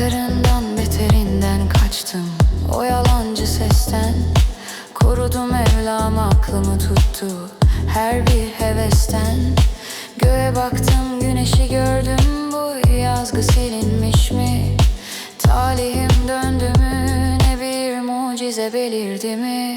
Karından beterinden kaçtım. O yalancı sesten Korudum Mevlam aklımı tuttu Her bir hevesten. Göğe baktım güneşi gördüm. Bu yazgı silinmiş mi? Talihim döndü mü? Ne bir mucize belirdi mi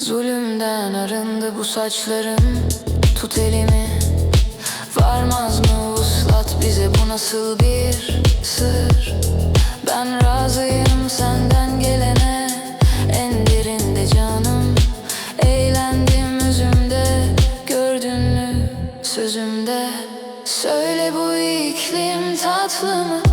Zulümden arındı bu saçlarım. Tut elimi. Varmaz mı vuslat bize? Bu nasıl bir sır? Ben razıyım senden gelene. En derinde canım. Eğlendim özümde Gördün mü sözümde? Söyle bu iklim tatlı mı?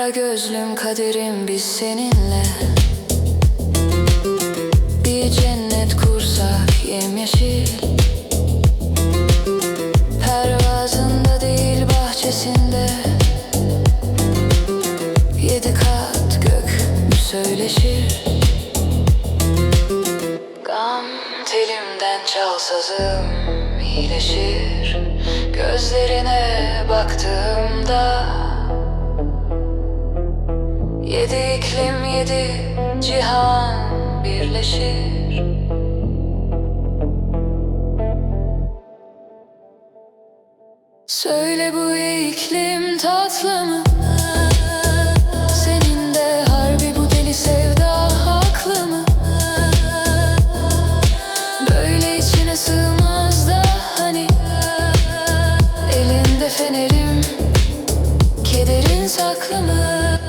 Kara gözlüm kaderim biz seninle. Bir cennet kursak yemyeşil. Pervazında değil bahçesinde. Yedi kat gök söyleşir. Gam telimden çal sazım iyileşir. Gözlerine baktığımda Yedi iklim yedi cihan birleşir Söyle bu iklim tatlı mı? Senin de harbi bu deli sevda haklı mı? Böyle içine sığmaz da hani Elinde fenerim Kederin saklı mı?